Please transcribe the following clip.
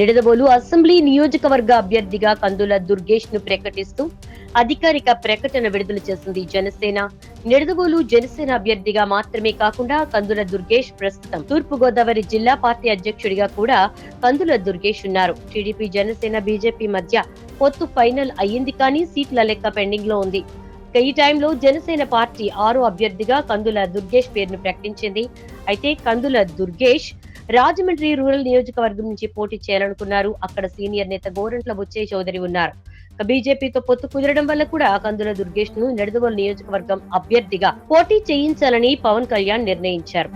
Nidadavolu assembly నియోజకవర్గ అభ్యర్థిగా కందుల దుర్గేష్ను ప్రకటిస్తూ అధికారిక ప్రకటన విడుదల చేసింది జనసేన. నిడదవోలు జనసేన అభ్యర్థిగా మాత్రమే కాకుండా కందుల దుర్గేష్ ప్రస్తుతం తూర్పు గోదావరి జిల్లా పార్టీ అధ్యక్షుడిగా కూడా కందుల దుర్గేష్ ఉన్నారు. టీడీపీ జనసేన బీజేపీ మధ్య పొత్తు ఫైనల్ అయ్యింది కానీ సీట్ల లెక్క పెండింగ్లో ఉంది. ఇక ఈ టైంలో జనసేన పార్టీ ఆరో అభ్యర్థిగా కందుల దుర్గేష్ పేరును ప్రకటించింది. అయితే కందుల దుర్గేష్ రాజమండ్రి రూరల్ నియోజకవర్గం నుంచి పోటీ చేయాలనుకున్నారు. అక్కడ సీనియర్ నేత గోరంట్ల బుచ్చయ్య చౌదరి ఉన్నారు. బీజేపీతో పొత్తు కుదరడం వల్ల కూడా కందుల దుర్గేష్ను నిడదవోలు నియోజకవర్గం అభ్యర్థిగా పోటీ చేయించాలని పవన్ కళ్యాణ్ నిర్ణయించారు.